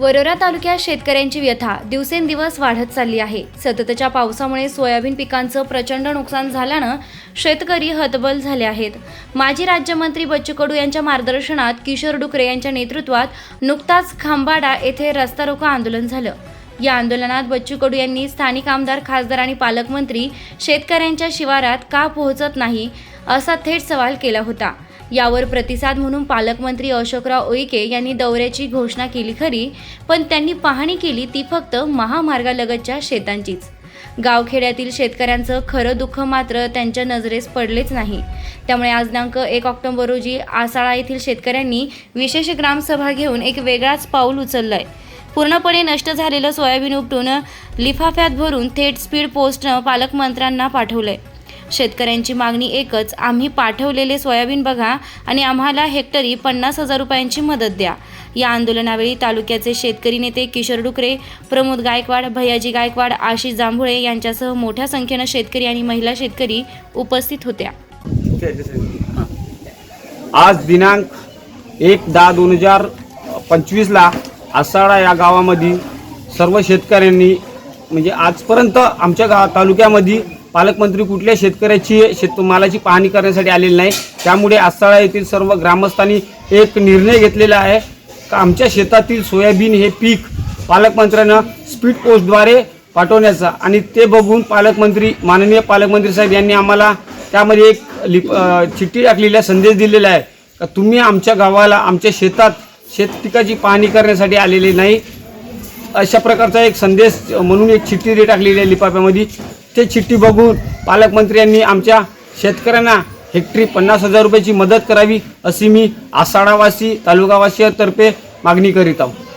वरोरा तालुक्यात शेतकऱ्यांची व्यथा. दिवसेंदिवस वाढत चालली आहे. सततच्या पावसामुळे सोयाबीन पिकांचं प्रचंड नुकसान झाल्यानं शेतकरी हतबल झाले आहेत. माजी राज्यमंत्री बच्चू कडू यांच्या मार्गदर्शनात किशोर डुकरे यांच्या नेतृत्वात नुकताच खांबाडा येथे रस्ता रोको आंदोलन झालं. या आंदोलनात बच्चू कडू यांनी स्थानिक आमदार खासदार आणि पालकमंत्री शेतकऱ्यांच्या शिवारात का पोहोचत नाही असा थेट सवाल केला होता. यावर प्रतिसाद म्हणून पालकमंत्री अशोकराव उईके यांनी दौऱ्याची घोषणा केली खरी पण त्यांनी पाहणी केली ती फक्त महामार्गालगतच्या शेतांचीच. गावखेड्यातील शेतकऱ्यांचं खरं दुःख मात्र त्यांच्या नजरेस पडलेच नाही. त्यामुळे आज दिनांक एक ऑक्टोबर रोजी आसाळा येथील शेतकऱ्यांनी विशेष ग्रामसभा घेऊन एक वेगळाच पाऊल उचललंय. पूर्णपणे नष्ट झालेलं सोयाबीन उपटून लिफाफ्यात भरून थेट स्पीड पोस्टनं पालकमंत्र्यांना पाठवलंय. शेतकऱ्यांची मागणी एकच आम्ही पाठवलेले सोयाबीन बघा आणि आम्हाला हेक्टरी पन्नास हजार रुपयांची मदत द्या. या आंदोलनावेळी तालुक्याचे शेतकरी नेते किशोर डुकरे प्रमोद गायकवाड भैयाजी गायकवाड आशिष जांभुळे यांच्यासह मोठ्या संख्येनं शेतकरी आणि महिला शेतकरी उपस्थित होत्या. आज दिनांक एक दहा दोन हजार पंचवीसला आसाळा या गावामध्ये सर्व शेतकऱ्यांनी म्हणजे आजपर्यंत आमच्या गा तालुक्यामध्ये पालकमंत्री कुठल्या शेतकऱ्याची शेत मालाची पाहणी करण्यासाठी आलेली नाही. त्यामुळे आसाळा येथील सर्व ग्रामस्थांनी एक निर्णय घेतलेला आहे. का आमच्या शेतातील सोयाबीन हे पीक पालकमंत्र्यांना स्पीड पोस्टद्वारे पाठवण्याचा आणि ते बघून पालकमंत्री माननीय पालकमंत्री साहेब यांनी आम्हाला त्यामध्ये एक लिप चिठ्ठी टाकलेला संदेश दिलेला आहे. का तुम्ही आमच्या गावाला आमच्या शेतात शेतपिकाची पाहणी करण्यासाठी आलेले नाही. अशा प्रकारचा एक संदेश म्हणून एक चिठ्ठी दे टाकलेली आहे लिफाफ्यामध्ये. ते चिठ्ठी बघून पालकमंत्री यांनी आमच्या शेतकऱ्यांना हेक्टरी पन्नास हजार रुपयाची मदत करावी अशी मी आसाडावासी तालुकावासियातर्फे मागणी करीत आहोत